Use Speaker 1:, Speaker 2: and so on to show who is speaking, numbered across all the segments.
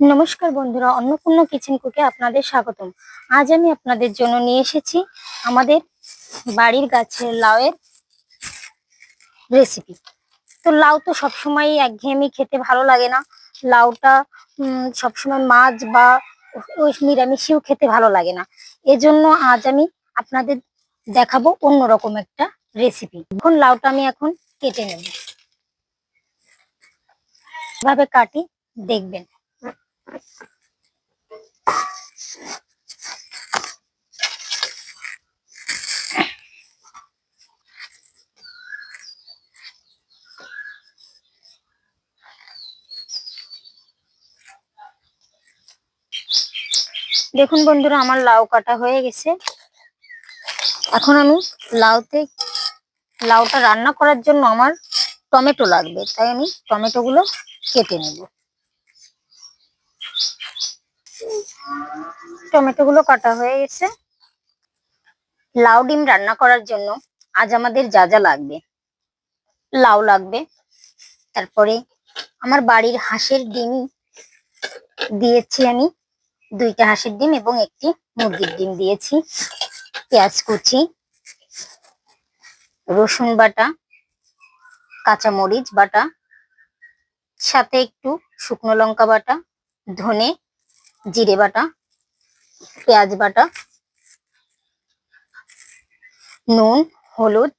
Speaker 1: নমস্কার বন্ধুরা, অন্নপূর্ণ কিচেন কুকে আপনাদের স্বাগতম। আজ আমি আপনাদের জন্য নিয়ে এসেছি আমাদের বাড়ির গাছের লাউয়ের রেসিপি তো লাউ তো সবসময় একঘেয়েমি খেতে ভালো লাগে না। লাউটা সবসময় মাছ বা ওই নিরামিষেও খেতে ভালো লাগে না। এজন্য আজ আমি আপনাদের দেখাবো অন্যরকম একটা রেসিপি এখন লাউটা আমি এখন কেটে নেব। এভাবে কাটি দেখবেন। দেখুন বন্ধুরা, আমার লাউ কাটা হয়ে গেছে। এখন আমি লাউতে, লাউটা রান্না করার জন্য আমার টমেটো লাগবে। তাই আমি টমেটো গুলো কেটে নেব। টমেটো গুলো কাটা হয়ে গেছে। লাউ ডিম রান্না করার জন্য আজ আমাদের যা যা লাগবে। লাউ লাগবে, তারপরে আমার বাড়ির হাঁসের ডিম দিয়েছি আমি। দুইটা হাঁসের ডিম এবং একটি মুরগির ডিম দিয়েছি। পেঁয়াজ কুচি, রসুন বাটা, কাঁচামরিচ বাটা, সাথে একটু শুকনো লঙ্কা বাটা, ধনে জিরে বাটা, পেঁয়াজ বাটা, নুন, হলুদ।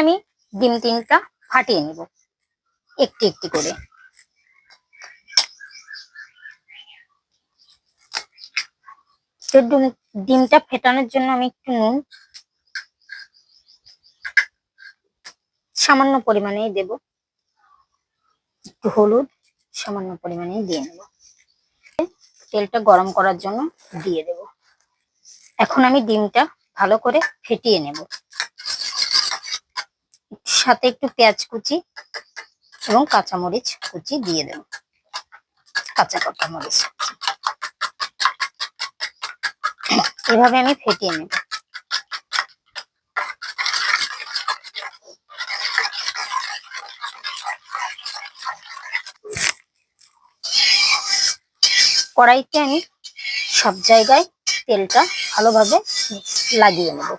Speaker 1: আমি ডিম তিনটা ফাটিয়ে নেব, একটি একটি করে। ডিমটা ফেটানোর জন্য আমি একটু নুন সামান্য পরিমাণেই দেব, একটু হলুদ। সামান্য পরিমাণেই দিয়ে নেব। তেলটা গরম করার জন্য দিয়ে দেব। এখন আমি ডিমটা ভালো করে ফেটিয়ে নেব। সাথে একটু পেঁয়াজ কুচি এবং কাঁচামরিচ কুচি দিয়ে দেব। কাঁচা কাঁচামরিচ। এভাবে আমি ফেটিয়ে নেব। কড়াইতে আমি সব জায়গায় তেলটা ভালোভাবে লাগিয়ে নেব।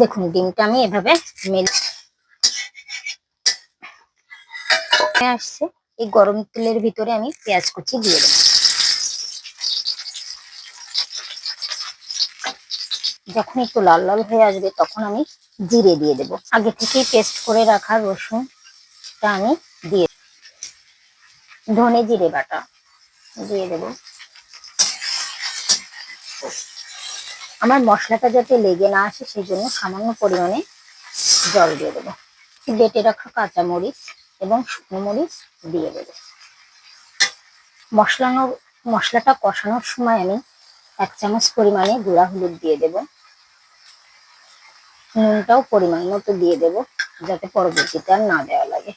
Speaker 1: দেখুন ডিমটা আমি এভাবে মেল আসছে। এই গরম তেলের ভিতরে আমি পেঁয়াজ কুচি দিয়ে দেবো। যখন একটু লাল লাল হয়ে আসবে তখন আমি জিরে দিয়ে দেব। আগে থেকেই পেস্ট করে রাখা রসুনটা আমি ধনে জিরে বাটা। দিয়ে দেব। আমার মশলাটা যাতে লেগে না আসে, সেই জন্য সামান্য পরিমাণে জল দিয়ে দেবো। বেটে রাখা কাঁচা মরিচ এবং শুকনো মরিচ দিয়ে দেবো। মশলানোর মশলাটা কষানোর সময় আমি এক চামচ পরিমাণে গুঁড়া হলুদ দিয়ে দেব। নুনটাও পরিমাণ মতো দিয়ে দেব, যাতে পরবর্তীতে আর না দেওয়া লাগে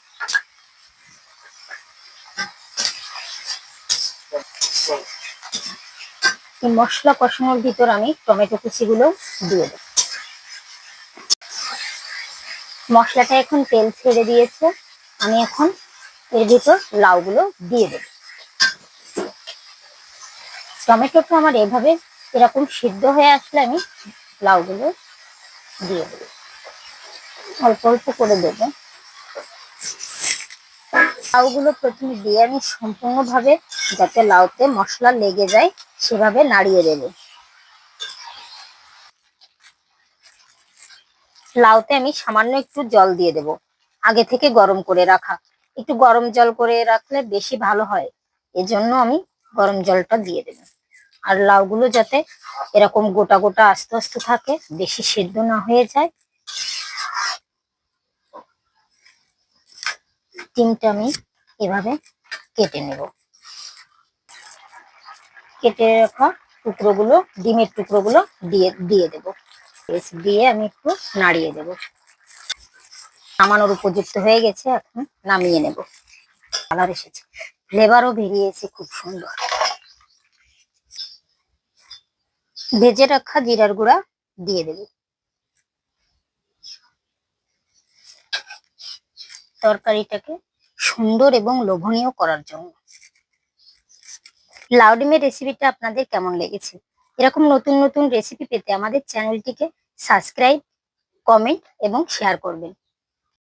Speaker 1: এই মশলা কষানোর ভিতর আমি টমেটো কুচিগুলো দিয়ে দেব। মশলাটা এখন তেল ছেড়ে দিয়েছে। আমি এখন এর ভিতর লাউগুলো দিয়ে দেব। টমেটোটা আমার এভাবে এরকম সিদ্ধ হয়ে আসলে আমি লাউগুলো দিয়ে দেব। অল্প অল্প করে দেব। লাউগুলো প্রথমে দিয়ে আমি সম্পূর্ণভাবে যাতে লাউতে মশলা লেগে যায়, সেভাবে নাড়িয়ে দেব। লাউতে আমি সামান্য একটু জল দিয়ে দেব, আগে থেকে গরম করে রাখা। একটু গরম জল করে রাখলে বেশি ভালো হয়, এজন্য আমি গরম জলটা দিয়ে দেব। আর লাউগুলো যাতে এরকম গোটা গোটা আস্তে আস্তে থাকে, বেশি সেদ্ধ না হয়ে যায় ডিমটা আমি এভাবে কেটে নেব। কেটে রাখা টুকরোগুলো, ডিমের টুকরোগুলো দিয়ে দিয়ে দেবো। দিয়ে আমি একটু নাড়িয়ে দেব। নামানোর উপযুক্ত হয়ে গেছে, এখন নামিয়ে নেব। কালার এসেছে। ফ্লেভারও বেরিয়েছে খুব সুন্দর। ভেজে রাখা জিরার গুঁড়া দিয়ে দেব। তরকারিটাকে সুন্দর এবং লোভনীয় করার জন্য। লাউ ডিমের রেসিপিটা আপনাদের কেমন লেগেছে? এরকম নতুন নতুন রেসিপি পেতে আমাদের চ্যানেলটিকে সাবস্ক্রাইব কমেন্ট এবং শেয়ার করবেন।